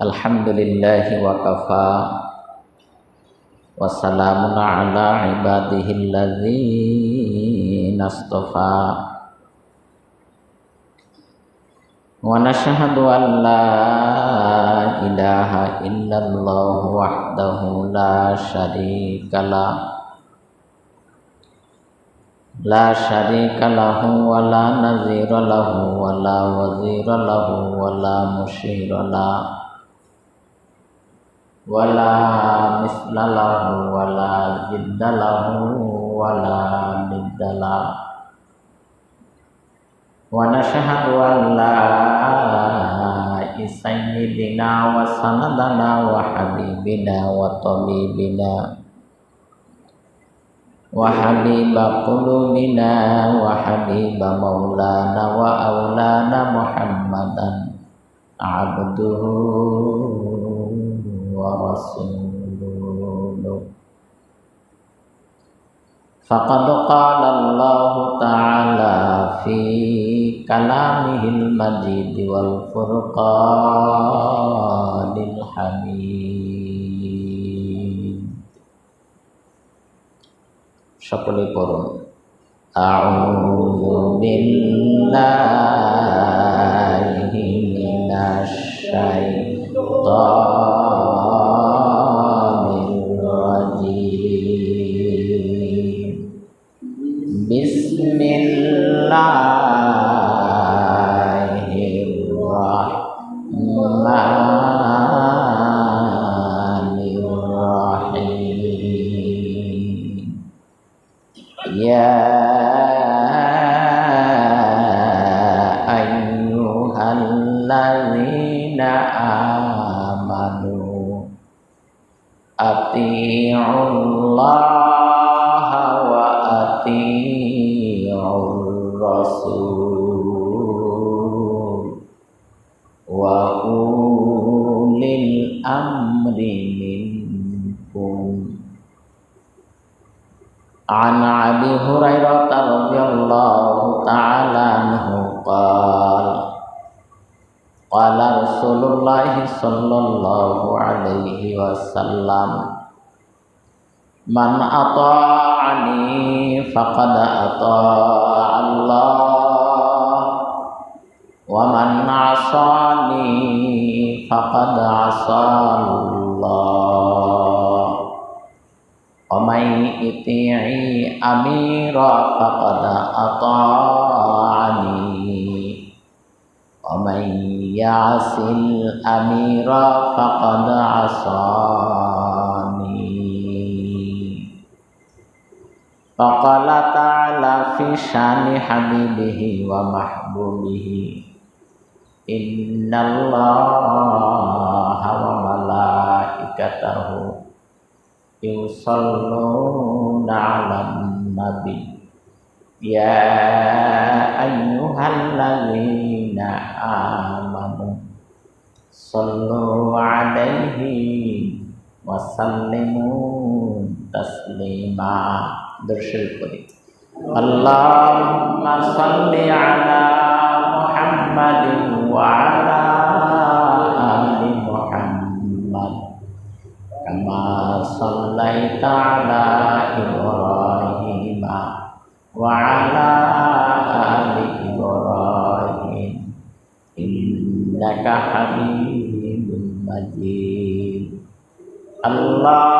Alhamdulillahi wa kafa Wassalamun ala ibadihi alladzina astafa Wa nashahadu an la ilaha illallah wahdahu la sharika la لا شريك له ولا نذير له ولا وزير له ولا مشير له wala mislalahu wala jiddalahu wala middalahu wa nashahadu an la sayyidina wa sanadana wa habibina wa tabibina. Wa habiba qulubina wa habiba maulana wa aulana muhammadan abduhu wa rasimululoh, fakaduqalillahu taala fi kalamin majid walfurqalilhamid. Man ata'ani faqad ata'a Allah. Wa man 'asani faqad 'asa Allah. Wa may iti'i amira faqad ata'ani. Wa may ya'sil amira faqad 'asa فقال تعالى في شان حبيبه ومحبوبه إن الله وملائكته يصلون على النبي يا أيها الذين آمنوا صلوا عليه وسلموا تسليما দর্শন করি। আল্লাহ সাল্লি আলা মুহাম্মাদিন ওয়া আলা আলি মুহাম্মাদ কামা সাল্লাইতা আলা ইব্রাহিম ওয়া আল্লাহ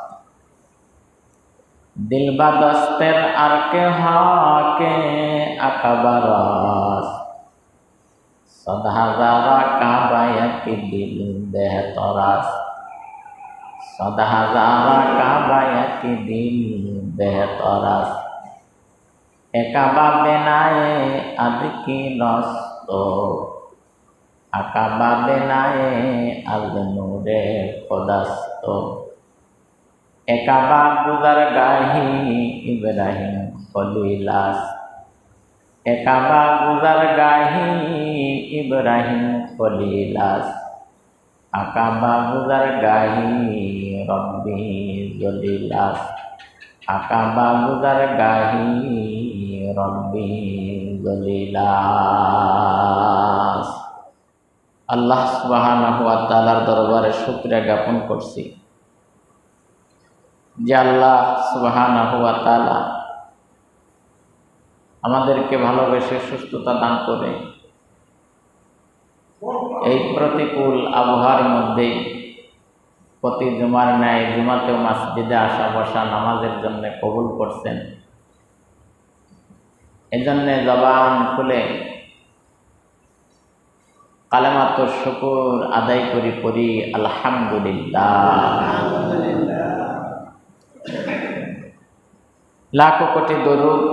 দিল বাদাস্তের আর কে হকে আকাবারস। সদহাজারা কাবায়াতি দিল দেহ তরাস। সদহাজারা কাবায়াতি দিল দেহ তরাস। একাবা বেনায়ে আদিকি লস আকাবা বেনায়ে আজ নূরে খোদাস্ত। একাবা গুজার গাহি ইব্রাহিম খলিলাস। একাবা গুজার গাহি ইব্রাহিম খলিলাস। আকাবা গুজার গাহি রব্বি জলিলাস। আকাবা গুজার গাহি রব্বি জলিলাস। আল্লাহ তাআলার দরবারে শুকরিয়া জ্ঞাপন করছি। যে আল্লাহ সুবহানাহু ওয়া তাআলা আমাদেরকে ভালোবেসে সুস্থতা দান করে। এই প্রতিকূল আবহাওয়ার মধ্যেই প্রতি জুমার ন্যায় জুমাতেও মসজিদে আসা বসা নামাজের জন্য কবুল করছেন। এজন্যে জবান খুলে কালেমাত শুকুর আদায় করি করি আলহামদুলিল্লাহ। লাখো কোটি দরুদ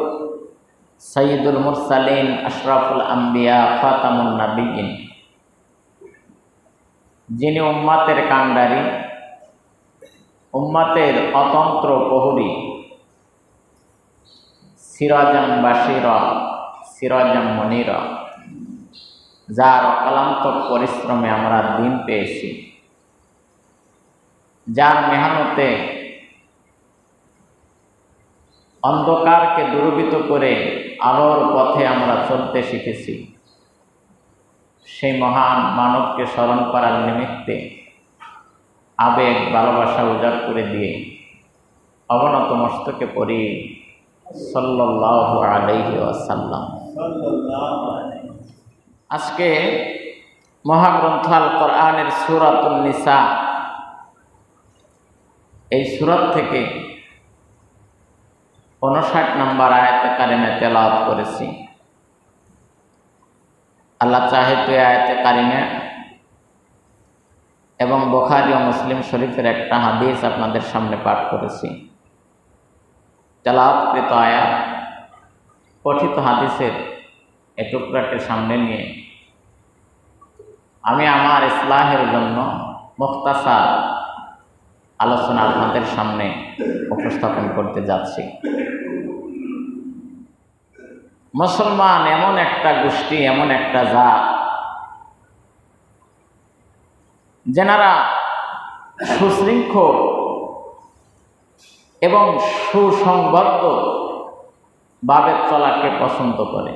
সৈয়দুল মুরসালিন আশরাফুল আম্বিয়া ফাতামুন নাবিয়িন যিনি উম্মাতের কাণ্ডারি, উম্মাতের অতন্ত্র প্রহরী সিরাজাম বাসির সিরাজাম মনির যার অক্লান্ত পরিশ্রমে আমরা দিন পেয়েছি, যার মেহনতে অন্ধকারকে দূরবিত করে আলোর পথে আমরা চলতে শিখেছি। সেই মহান মানবকে স্মরণ করার নিমিত্তে আবেগ, ভালোবাসা উজাড় করে দিয়ে অবনত মস্তকে পড়ি সাল্লাহ আলাইহি আসাল্লাম আজকে মহাগ্রন্থ কোরআনের সুরাতুল নিসা এই সুরত থেকে উনষাট নম্বর আয়াতে কারিমে তেলাওয়াত করেছি। আল্লাহ চাহে তো আয়াতে কারিমে এবং বোখারি ও মুসলিম শরীফের একটা হাদিস আপনাদের সামনে পাঠ করেছি। তেলাওয়াতকৃত আয়াত পঠিত হাদিসের এ টুকরাকে সামনে নিয়ে আমি আমার ইসলাহের জন্য মুক্তাসার আলোচনা আপনাদের সামনে উপস্থাপন করতে যাচ্ছি। মুসলমান এমন একটা গোষ্ঠী, এমন একটা জাত, যেনারা সুশৃঙ্খল এবং সুসংবদ্ধ ভাবে চলাকে পছন্দ করে।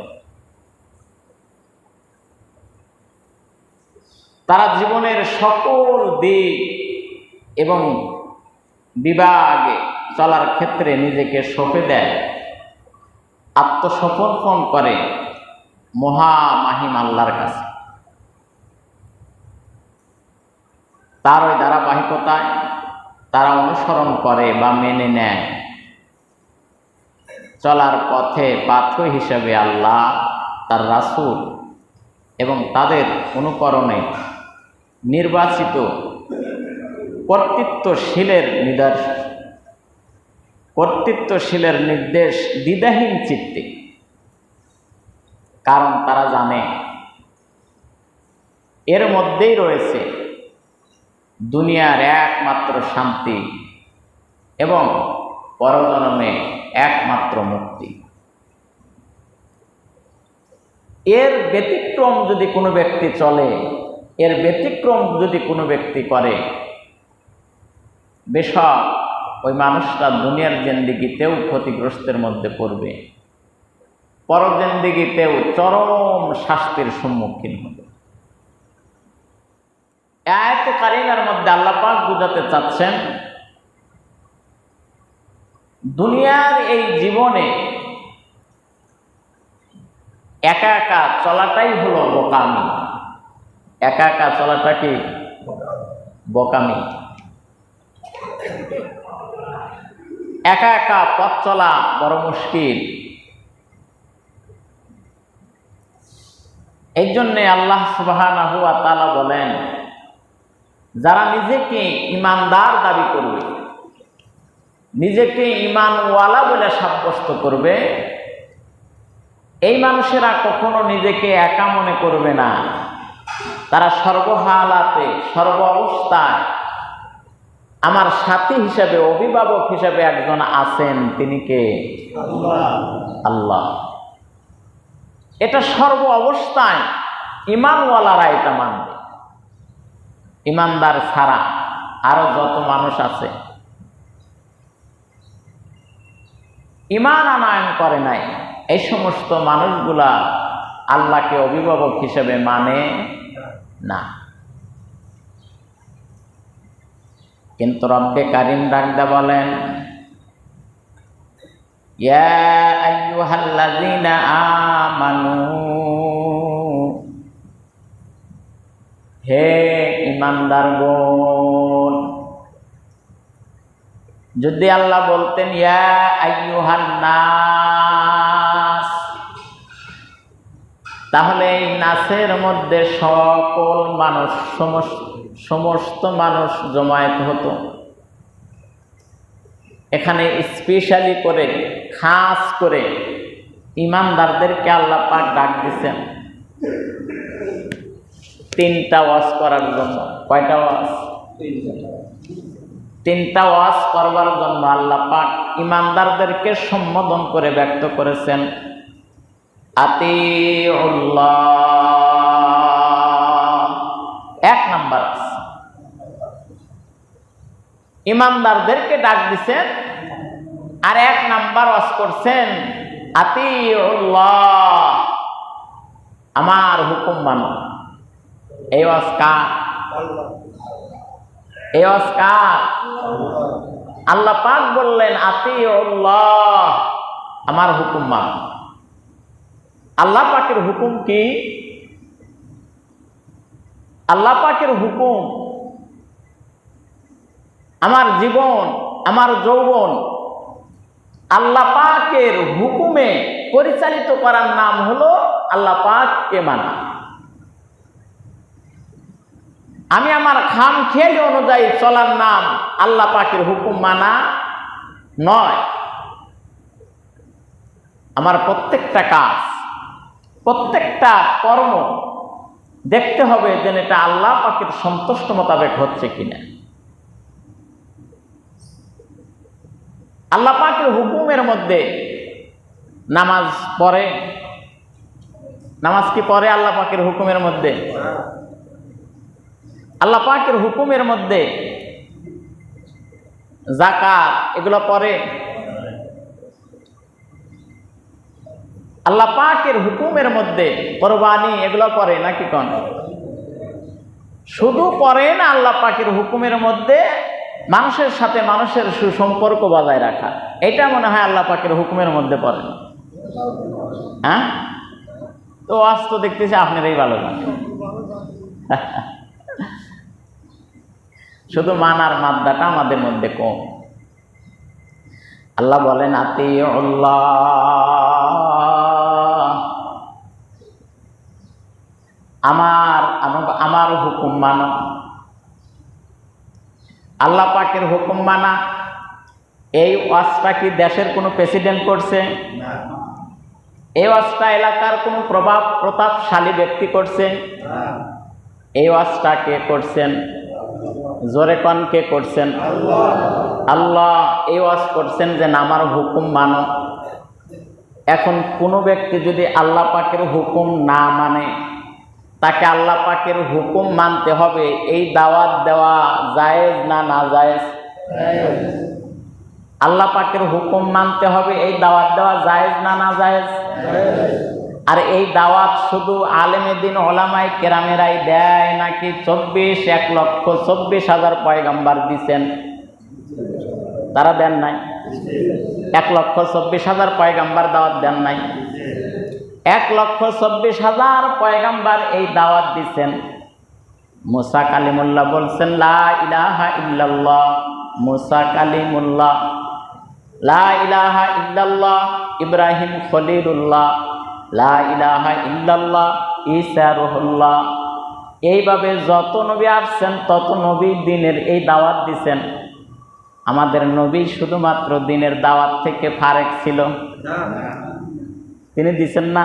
তারা জীবনের সকল দিক এবং বিভাগে চলার ক্ষেত্রে নিজেকে সঁপে দেয়। আত্মসমর্পণ করে মহামাহিম আল্লাহর কাছে। তার ওই ধারাবাহিকতায় তারা অনুসরণ করে বা মেনে নেয়। চলার পথে পাথর হিসেবে আল্লাহ তার রাসুল এবং তাদের অনুকরণে নির্বাচিত কর্তৃত্বশীলের নিদর্শ কর্তৃত্বশীলের নির্দেশ দ্বিধাহীন চিত্তে। কারণ তারা জানে, এর মধ্যেই রয়েছে দুনিয়ার একমাত্র শান্তি এবং পরজন্মে একমাত্র মুক্তি। এর ব্যতিক্রম যদি কোনো ব্যক্তি চলে, এর ব্যতিক্রম যদি কোনো ব্যক্তি করে ওই মানুষটা দুনিয়ার জেন্দিগিতেও ক্ষতিগ্রস্তের মধ্যে পড়বে। পরজেন্দিগিতেও চরম শাস্তির সম্মুখীন হবে। এত কারিনার মধ্যে আল্লাপাক বুঝাতে চাচ্ছেন, দুনিয়ার এই জীবনে একা একা চলাটাই হলো বোকামি। একা একা চলাটা কি? বোকামি। একা একা পথ চলা বড় মুশকিল। এই জন্যে আল্লাহ তালা বলেন, যারা নিজেকে ইমানদার দাবি করবে, নিজেকে ইমানওয়ালা বলে সাব্যস্ত করবে, এই মানুষেরা কখনো নিজেকে একা মনে করবে না। তারা সর্বহালাতে, সর্ব অবস্থায় আমার সাথী হিসাবে, অভিভাবক হিসাবে একজন আছেন, তিনি কে? আল্লাহ। এটা সর্ব অবস্থায় ইমানওয়ালারা এটা মানবে। ইমানদার ছাড়া আরও যত মানুষ আছে। ইমান আনায়ন করে নাই, এই সমস্ত মানুষগুলা আল্লাহকে অভিভাবক হিসেবে মানে না। কিন্তু রব্বে কারিম ডাকদা বলেন হে ইমানদার বোন যদি আল্লাহ বলতেন, ইয়া নাস তাহলে এই নাসের মধ্যে সকল মানুষ সমস্ত সমস্ত মানুষ জমায়েত হতো। এখানে স্পেশালি করে, খাস করে ইমানদারদেরকে আল্লাহ পাক ডাক দিছেন। তিনটা ওয়াজ করার জন্য। কয়টা ওয়াজ? তিনটা ওয়াজ করবার জন্য আল্লাহ পাক ইমানদারদেরকে সম্বোধন করে ব্যক্ত করেছেন। আতি এক নাম্বার ইমানদারদেরকে ডাক দিছেন আর এক নাম্বার ওয়াজ করছেন, আতিউল্লাহ, আমার হুকুম মানো। এই ওয়াজ কার? এই ওয়াজ কার? আল্লাহ পাক বললেন, আতিউল্লাহ, আমার হুকুম মানো। আল্লাহ পাকের হুকুম কি? আল্লাহ পাকের হুকুম আমার জীবন, আমার যৌবন আল্লাহ পাকের হুকুমে পরিচালিত করার নাম হলো আল্লাহ পাককে মানা। আমি আমার খাম খেয়ালি অনুযায়ী চলার নাম আল্লাহ পাকের হুকুম মানা নয়। আমার প্রত্যেকটা কাজ, প্রত্যেকটা কর্ম দেখতে হবে যেন এটা আল্লাহ পাকের সন্তুষ্ট মোতাবেক হচ্ছে কিনা। আল্লাহ পাকের হুকুমের মধ্যে নামাজ পড়ে। নামাজ কি পড়ে আল্লাহ পাকের হুকুমের মধ্যে? আল্লাহ পাকের হুকুমের মধ্যে জাকাত এগুলো পড়ে। আল্লাহ পাকের হুকুমের মধ্যে কোরবানি, এগুলো পড়ে নাকি কন? শুধু পড়ে না আল্লাহ পাকের হুকুমের মধ্যে মানুষের সাথে মানুষের সুসম্পর্ক বজায় রাখা। এটা মনে হয় আল্লাহ পাকের হুকুমের মধ্যে পড়ে না। হ্যাঁ? তো আজ তো দেখতেছি আপনারাই ভালো জানেন। শুধু মানার মাদ্দাটা আমাদের মধ্যে কম। আল্লাহ বলেন আতি আমার আমার হুকুম মানো। আল্লাহ পাকের হুকুম মানা। এই ওয়াজটা কি দেশের কোনো প্রেসিডেন্ট করছে? এই ওয়াজটা এলাকার কোনো প্রভাব প্রতাপশালী ব্যক্তি করছে? এই ওয়াজটা কে করছেন? জোরে কন কে করছেন? আল্লাহ। এই ওয়াজ করছেন যে আমার হুকুম মানো। এখন কোনো ব্যক্তি যদি আল্লাহ পাকের হুকুম না মানে তাকে আল্লাহ পাকের হুকুম মানতে হবে, এই দাওয়াত দেওয়া জায়েজ না না জায়েজ? আল্লাহ পাকের হুকুম মানতে হবে, এই দাওয়াত দেওয়া জায়েজ না না জায়েজ? আর এই দাওয়াত শুধু আলেমে দিন ওলামাই কেরামেরাই দেয় নাকি চব্বিশ এক লক্ষ চব্বিশ হাজার পয়গাম্বার দিছেন? তারা দেন নাই। এক লক্ষ চব্বিশ হাজার পয়গাম্বার দাওয়াত দেন নাই। এক লক্ষ চব্বিশ হাজার পয়গাম্বার এই দাওয়াত দিচ্ছেন মুসা কালিমুল্লাহ বলছেন, লা ইলাহা মুসা কালিমুল্লাহ, লা ইলাহা ইল্লাল্লাহ। ইব্রাহিম খলিলুল্লাহ, লা ইলাহা ইল্লাল্লাহ। ঈসা রুহুল্লাহ, এইভাবে যত নবী আসছেন, তত নবী দিনের এই দাওয়াত দিছেন। আমাদের নবী শুধুমাত্র দিনের দাওয়াত থেকে ফারেক ছিল। তিনি দিছেন না।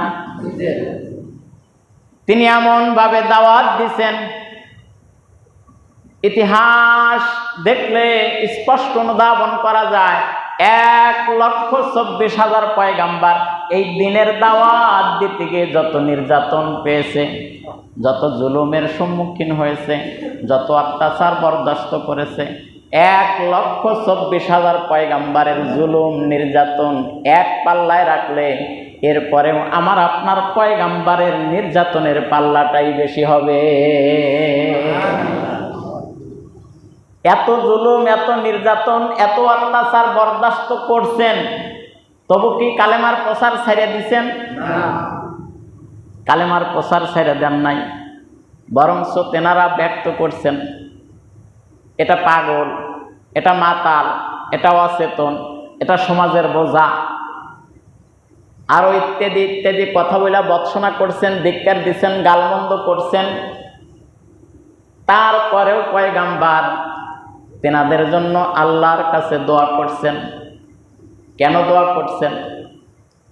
তিনি এমন ভাবে দাওয়াত দিছেন ইতিহাস দেখলে স্পষ্ট অনুধাবন করা যায় এক লক্ষ চব্বিশ হাজার পয়গাম্বার এই দিনের দাওয়াত দিতে গিয়ে যত নির্যাতন পেয়েছে যত জুলুমের সম্মুখীন হয়েছে যত অত্যাচার বরদাস্ত করেছে এক লক্ষ চব্বিশ হাজার পয়গাম্বারের জুলুম নির্যাতন এক পাল্লায় রাখলে এরপরেও আমার আপনার পয়গাম্বারের নির্যাতনের পাল্লাটাই বেশি হবে। এত জুলুম এত নির্যাতন এত অত্যাচার বরদাস্ত করছেন তবু কি কালেমার প্রসার ছেড়ে দিছেন? কালেমার প্রসার ছেড়ে দেন নাই বরঞ্চ তেনারা ব্যক্ত করছেন। এটা পাগল, এটা মাতাল, এটা অচেতন, এটা সমাজের বোঝা। আরও ইত্যাদি ইত্যাদি কথা বলে বৎসনা করছেন, ধিক্কার দিচ্ছেন গালমন্দ করছেন। তারপরেও পয়গাম্বার, তেনাদের জন্য আল্লাহর কাছে দোয়া করছেন। কেন দোয়া করছেন?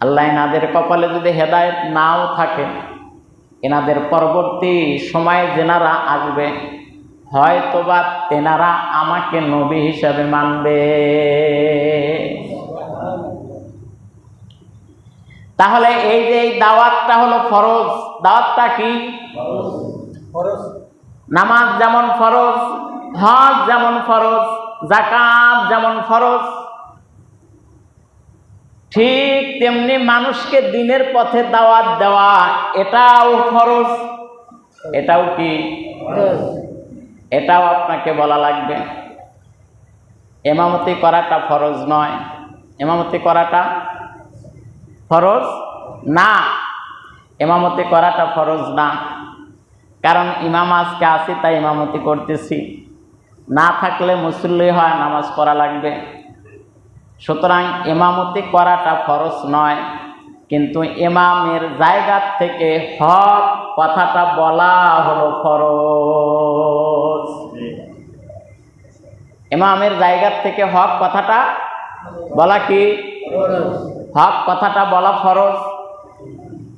আল্লাহ এনাদের কপালে যদি হেদায়েত নাও থাকে, এনাদের পরবর্তী সময়ে যেনারা আসবে হয়তোবা তেনারা আমাকে নবী হিসাবে মানবে। তাহলে এই যে এই দাওয়াতটা হলো ফরজ দাওয়াতটা কি? নামাজ যেমন ফরজ হজ যেমন ফরজ জাকাত যেমন ফরজ ঠিক তেমনি মানুষকে দিনের পথে দাওয়াত দেওয়া এটাও ফরজ এটাও কি? এটাও আপনাকে বলা লাগবে। এমামতি করাটা ফরজ নয়। এমামতি করাটা ফরজ না। এমামতি করাটা ফরজ না। কারণ ইমাম আজকে আসি তাই ইমামতি করতেছি। না থাকলে মুসল্লি হয়, নামাজ পড়া লাগবে। সুতরাং ইমামতি করাটা ফরজ নয়। কিন্তু ইমামের জায়গা থেকে হক কথাটা বলা হলো ফরজ। ইমামের জায়গা থেকে হক কথাটা বলা কি? হক কথাটা বলা ফরজ।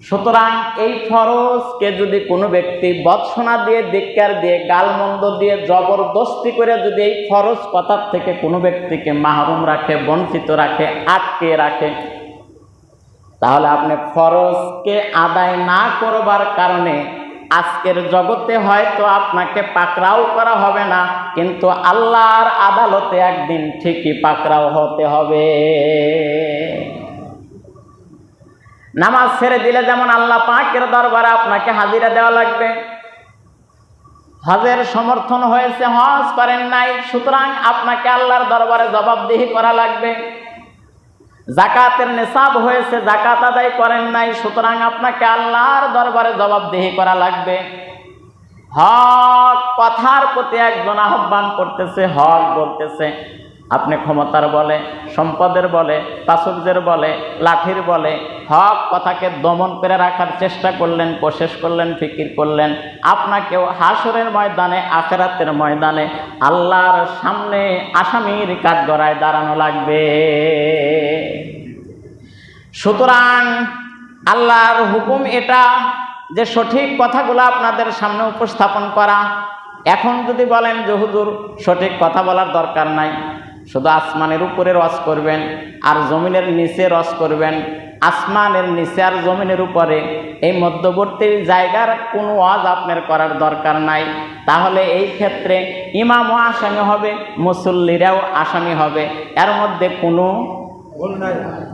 সুতরাং এই ফরজকে যদি কোনো ব্যক্তি বৎসনা দিয়ে, ধিক্কার দিয়ে, গালমন্দ দিয়ে, জবরদস্তি করে যদি এই ফরজ কথার থেকে কোনো ব্যক্তিকে মাহরুম রাখে, বঞ্চিত রাখে, আটকে রাখে, তাহলে আপনি ফরজকে আদায় না করবার কারণে আজকের জগতে হয়তো আপনাকে পাকড়াও করা হবে না, কিন্তু আল্লাহর আদালতে একদিন ঠিকই পাকড়াও হতে হবে। নামাজ ছেড়ে দিলে যেমন আল্লাহ পাকের দরবারে আপনাকে হাজিরা দেওয়া লাগবে। হজের সমর্থন হয়েছে, হজ করেন নাই, সুতরাং আপনাকে আল্লাহর দরবারে জবাবদিহি করা লাগবে। জাকাতের নেশাব হয়েছে, জাকাত আদায় করেন নাই, সুতরাং আপনাকে আল্লাহর দরবারে জবাবদেহি করা লাগবে। হক কথার প্রতি একজন আহ্বান করতেছে, হক বলতেছে। আপনি ক্ষমতার বলে, সম্পদের বলে তাসুকদের বলে, লাঠির বলে হক কথাকে দমন করে রাখার চেষ্টা করলেন কোশেষ করলেন, ফিকির করলেন। আপনাকেও হাসরের ময়দানে, আখেরাতের ময়দানে আল্লাহর সামনে আসামির কাঠগড়ায় দাঁড়ানো লাগবে। সুতরাং আল্লাহর হুকুম এটা যে সঠিক কথাগুলো আপনাদের সামনে উপস্থাপন করা। এখন যদি বলেন যে, হুজুর, সঠিক কথা বলার দরকার নাই। শুধু আসমানের উপরে রস করবেন আর জমিনের নিচে রস করবেন। আসমানের নিচে আর জমিনের উপরে এই মধ্যবর্তী জায়গার কোনো ওয়াজ আপনার করার দরকার নাই। তাহলে এই ক্ষেত্রে ইমামও আসামি হবে, মুসল্লিরাও আসামি হবে। এর মধ্যে কোনো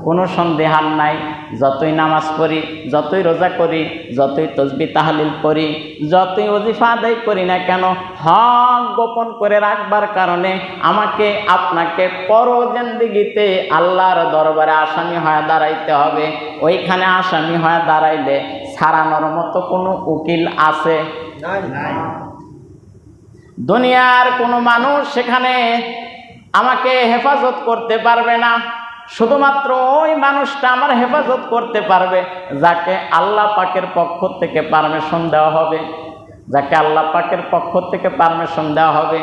কোনো সন্দেহান নাই। যতই নামাজ পড়ি যতই রোজা করি যতই তসবি তাহালিল করি যতই অজিফা আদায় করি না কেন হক গোপন করে রাখবার কারণে আমাকে আপনাকে পরজেন্দিগিতে আল্লাহর দরবারে আসামি হয়ে দাঁড়াইতে হবে। ওইখানে আসামি হয়ে দাঁড়াইলে সারানোর মতো কোনো উকিল আছে? দুনিয়ার কোনো মানুষ সেখানে আমাকে হেফাজত করতে পারবে না। শুধুমাত্র ওই মানুষটা আমার হেফাজত করতে পারবে, যাকে আল্লাহ পাকের পক্ষ থেকে পারমিশন দেওয়া হবে। যাকে আল্লাহ পাকের পক্ষ থেকে পারমিশন দেওয়া হবে।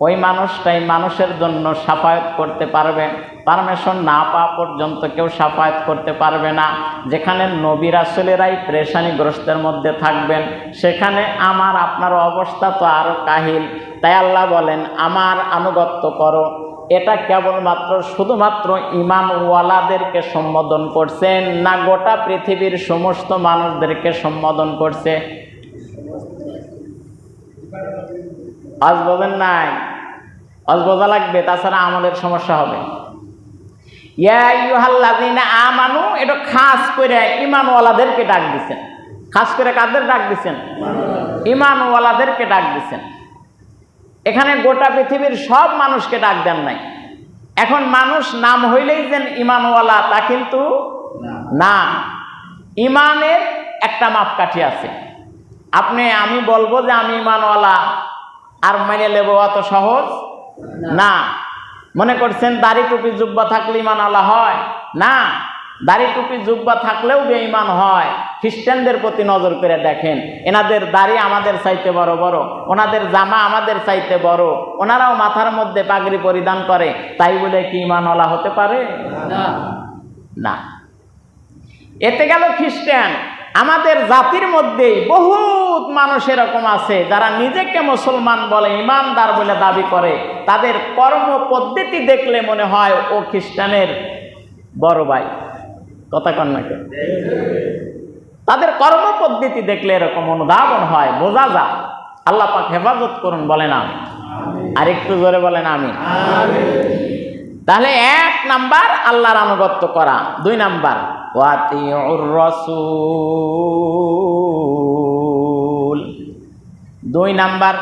ওই মানুষটাই মানুষের জন্য সাফায়াত করতে পারবে। পারমিশন না পাওয়া পর্যন্ত কেউ সাফায়াত করতে পারবে না। যেখানে নবী রাসুলেরাই প্রেশানিগ্রস্তের মধ্যে থাকবেন, সেখানে আমার, আপনার অবস্থা তো আরও কাহিল। তাই আল্লাহ বলেন, আমার আনুগত্য করো। এটা কেবলমাত্র, শুধুমাত্র ইমানওয়ালাদেরকে সম্বোধন করছেন না গোটা পৃথিবীর সমস্ত মানুষদেরকে সম্বোধন করছে? আজ বোঝেন নাই? আজ বোঝা লাগবে, তাছাড়া আমাদের সমস্যা হবে। আমানু, এটা খাস করে ইমানওয়ালাদেরকে ডাক দিছেন। খাস করে কাদের ডাক দিছেন? ইমানওয়ালাদেরকে ডাক দিছেন। এখানে গোটা পৃথিবীর সব মানুষকে ডাক দেন নাই। এখন মানুষ নাম হইলেই যেন ইমানওয়ালা, তা কিন্তু না। ইমানের একটা মাপকাঠি আছে। আপনি, আমি বলব যে আমি ইমানওয়ালা, আর মেনে নেব অত সহজ না। মনে করছেন, দাড়ি টুপি, জুব্বা থাকলে ইমানওয়ালা হয়? না। দাড়ি টুপি জুব্বা থাকলেও বেঈমান হয়। খ্রিস্টানদের প্রতি নজর করে দেখেন। এনাদের দাড়ি আমাদের চাইতে বড় বড়। ওনাদের জামা আমাদের চাইতে বড়। ওনারাও মাথার মধ্যে পাগড়ি পরিধান করে। তাই বলে কি ইমানওয়ালা হতে পারে? না। এতে গেল খ্রিস্টান। আমাদের জাতির মধ্যেই বহুত মানুষ এরকম আছে, যারা নিজেকে মুসলমান বলে ইমানদার বলে দাবি করে। তাদের কর্ম পদ্ধতি দেখলে মনে হয় ও খ্রিস্টানের বড় ভাই। কথা কন্যাকে তাদের কর্ম পদ্ধতি দেখলে এরকম অনুধাবন হয়, বোঝা যায়। আল্লাহ পাক হেফাজত করুন, বলেন আমি আর একটু জোরে বলেন আমি তাহলে এক নাম্বার আল্লাহর আনুগত্য করা, দুই নাম্বার রসুল। দুই নাম্বার,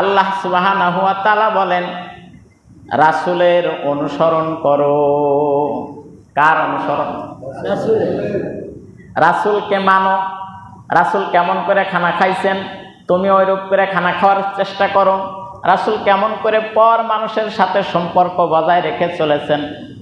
আল্লাহ তাআলা বলেন, রাসূলের অনুসরণ করো। কার অনুসরণ? রাসূলকে মানো। রাসুল কেমন করে খানা খাইছেন? তুমি ওইরূপ করে খানা খাওয়ার চেষ্টা করো। রাসুল কেমন করে পর মানুষের সাথে সম্পর্ক বজায় রেখে চলেছেন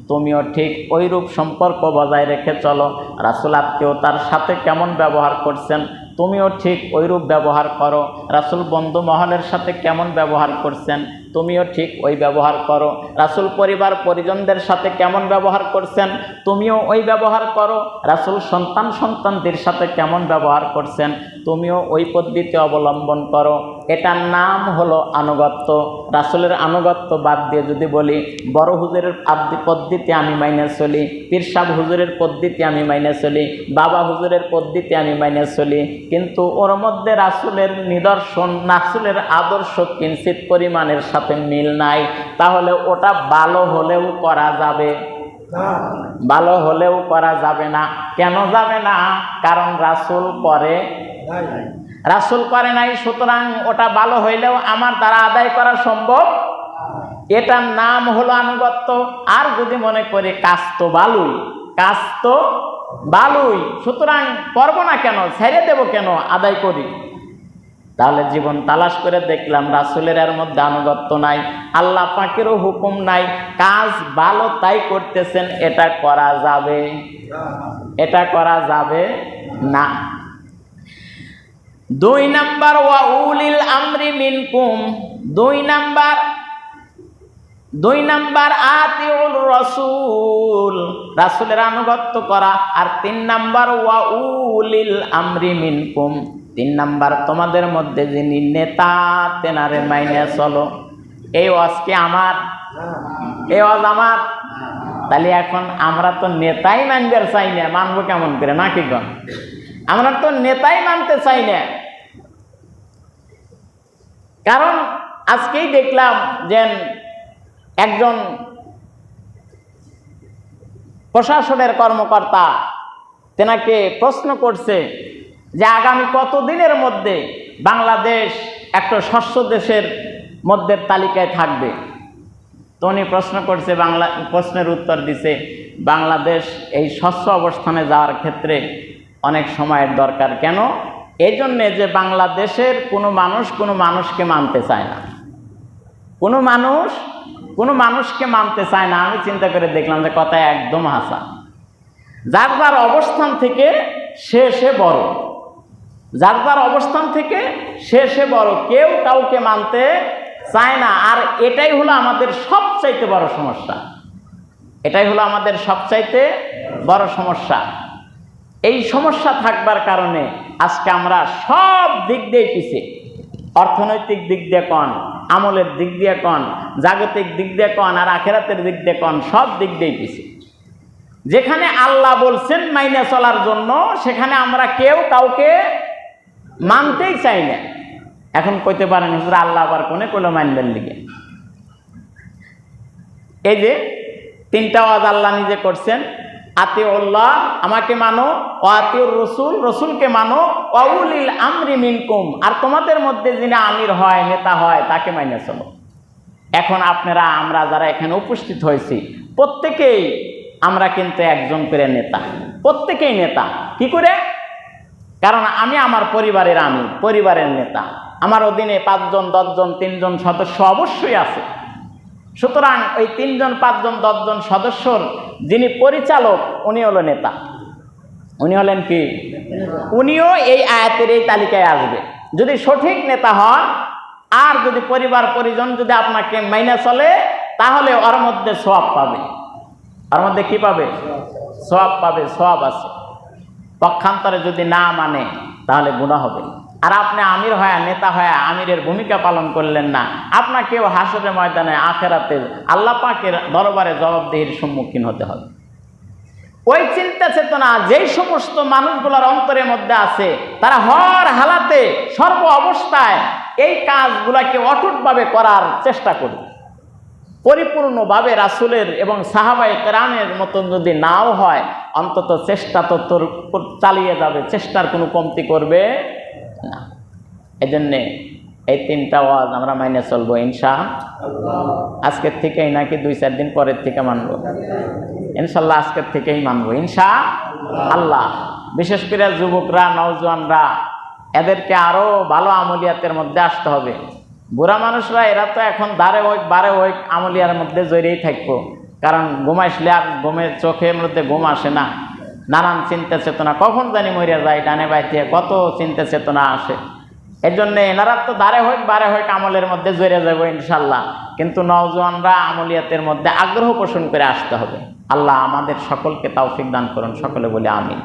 তুমিও ঠিক ওইরূপ সম্পর্ক বজায় রেখে চলো। রাসূল আত্মীয়তার সাথে কেমন ব্যবহার করছেন? তুমিও ঠিক ওইরূপ ব্যবহার করো। রাসূল বন্ধু মহলের সাথে কেমন ব্যবহার করছেন? তুমিও ঠিক ওই ব্যবহার করো। রাসূল পরিবার পরিজনদের সাথে কেমন ব্যবহার করছেন? তুমিও ওই ব্যবহার করো। রাসূল সন্তান সন্তানদের সাথে কেমন ব্যবহার করছেন? তুমিও ওই পদ্ধতি অবলম্বন করো। এটার নাম হলো আনুগত্য। রাসুলের আনুগত্য বাদ দিয়ে যদি বলি, বড় হুজুরের পদ্ধতি আমি মাইনে চলি পীরসাব হুজুরের পদ্ধতি আমি মাইনে চলি, বাবা হুজুরের পদ্ধতি আমি মাইনে চলি। কিন্তু ওর মধ্যে রাসুলের নিদর্শন, রাসূলের আদর্শ কিঞ্চিত পরিমাণের সাথে মিল নাই। তাহলে ওটা ভালো হলেও করা যাবে। ভালো হলেও করা যাবে না। কেন যাবে না? কারণ রাসূল করে রাসূল করে নাই, সুতরাং ওটা ভালো হইলেও আমার দ্বারা আদায় করা সম্ভব। এটার নাম হলো আনুগত্য। আর যদি মনে করি কাজ তো বালুই কাজ তো বালুই, সুতরাং করব না কেন? ছেড়ে দেব কেন? আদায় করি। তাহলে জীবন তালাশ করে দেখলাম, রাসুলের এর মধ্যে আনুগত্য নাই, আল্লাহ পাকেরও হুকুম নাই, কাজ ভালো তাই করতেছেন, এটা করা যাবে? এটা করা যাবে না। দুই নাম্বার, ওয়া উলিল আমরি মিনকুম। দুই নাম্বার দুই নাম্বার আতিউল রসুল, রাসুলের আনুগত্য করা। আর তিন নাম্বার ওয়া উলিল আমরি মিনকুম, তিন নাম্বার তোমাদের মধ্যে যিনি নেতা, তেনারে মাইনে চলো। এই ওয়াজকে আমার? এই ওয়াজ আমার? তাহলে এখন আমরা তো নেতাই মানবার চাই না, মানবো কেমন করে নাকি গণ আমরা তো নেতাই মানতে চাই না। কারণ আজকেই দেখলাম যে একজন প্রশাসনের কর্মকর্তা তেনাকে প্রশ্ন করছে যে আগামী কতদিনের মধ্যে বাংলাদেশ একটা শস্য দেশের মধ্যে তালিকায় থাকবে? তো উনি প্রশ্ন করছে, বাংলা, প্রশ্নের উত্তর দিছে, বাংলাদেশ এই শস্য অবস্থানে যাওয়ার ক্ষেত্রে অনেক সময়ের দরকার। কেন? এই জন্যে যে বাংলাদেশের কোনো মানুষ কোনো মানুষকে মানতে চায় না। কোনো মানুষ কোনো মানুষকে মানতে চায় না, আমি চিন্তা করে দেখলাম যে কথা একদম হাসা যার যার অবস্থান থেকে সে সে বড়। যার যার অবস্থান থেকে সে সে বড়। কেউ কাউকে মানতে চায় না, আর এটাই হলো আমাদের সবচাইতে বড় সমস্যা। এটাই হলো আমাদের সবচাইতে বড় সমস্যা। এই সমস্যা থাকবার কারণে আজকে আমরা সব দিক দিয়ে পিছিয়ে। অর্থনৈতিক দিক দিয়ে কন, আমলের দিক দিয়ে কন, জাগতিক দিক দিয়ে কন আর আখেরাতের দিক দিয়ে কন, সব দিক দিয়েই পিছিয়ে। যেখানে আল্লাহ বলছেন মাইনে চলার জন্য, সেখানে আমরা কেউ কাউকে মানতেই চাই না। এখন কইতে পারেন, হুজুর, আল্লাহ আবার কোনে কোনো মানবেন লিগে? এই যে তিনটা ওয়াজ আল্লাহ নিজে করছেন আতিউল্লাহ, আমাকে মানো। ও আতিউর রসুল, রসুলকে মানো। অউলিল আমরি মিনকুম, আর তোমাদের মধ্যে যিনি আমির হয়, নেতা হয়, তাকে মাইনে চলো। এখন আপনারা, আমরা যারা এখানে উপস্থিত হয়েছি, প্রত্যেকেই আমরা কিন্তু একজন করে নেতা। প্রত্যেকেই নেতা। কি করে? কারণ আমি আমার পরিবারের আমি পরিবারের নেতা। আমার অধীনে পাঁচজন, দশজন, তিনজন সদস্য অবশ্যই আছে। সুতরাং ওই তিনজন, পাঁচজন, দশজন সদস্যর যিনি পরিচালক, উনি হলো নেতা। উনি হলেন কি? উনিও এই আয়াতের এই তালিকায় আসবে। যদি সঠিক নেতা হন, আর যদি পরিবার, পরিজন যদি আপনাকে মাইনে চলে, তাহলে ওর মধ্যে সোয়াব পাবে। ওর মধ্যে কি পাবে? সোয়াব পাবে সোয়াব আছে। পক্ষান্তরে যদি না মানে তাহলে গুণা হবে। আর আপনি আমির হয়া, নেতা হয়া আমিরের ভূমিকা পালন করলেন না। আপনাকেও হাসরের ময়দানে আখেরাতে আল্লাহ পাকের দরবারে জবাবদিহির সম্মুখীন হতে হবে। ওই চিন্তা চেতনা যেই সমস্ত মানুষগুলোর অন্তরের মধ্যে আছে, তারা হর হালাতে, সর্ব অবস্থায় এই কাজগুলাকে অটুটভাবে করার চেষ্টা করবে। পরিপূর্ণভাবে রাসুলের এবং সাহাবাই কেরামের মতন যদি নাও হয়, অন্তত চেষ্টা তো তোর চালিয়ে যাবে, চেষ্টার কোনো কমতি করবে না। এই জন্যে এই তিনটা ওয়াজ আমরা মাইনে চলবো, ইনশা। আজকের থেকেই নাকি দুই চার দিন পরের থেকে মানব। ইনশাল্লাহ আজকের থেকেই মানবো। ইনশা আল্লাহ। বিশেষ করে যুবকরা, নওজোয়ানরা, এদেরকে আরও ভালো আমলিয়াতের মধ্যে আসতে হবে। বুড়া মানুষরা, এরা তো এখন দাঁড়ে হোক বারে হোক আমলিয়ার মধ্যে জড়িয়েই থাকব। কারণ ঘুমাইসলে আর ঘুমের চোখের মধ্যে ঘুম আসে না। নানান চিন্তা চেতনা, কখন জানি মরিয়া যায়, ডানে বাইতে কত চিন্তা চেতনা আসে। এর জন্যে এনারা তো দাঁড়ে হোক, বারে হোক আমলের মধ্যে জড়িয়ে যাব ইনশাল্লাহ। কিন্তু নওজোয়ানরা আমলিয়াতের মধ্যে আগ্রহ পোষণ করে আসতে হবে। আল্লাহ আমাদের সকলকে তৌফিক দান করুন, সকলে বলে আমিন।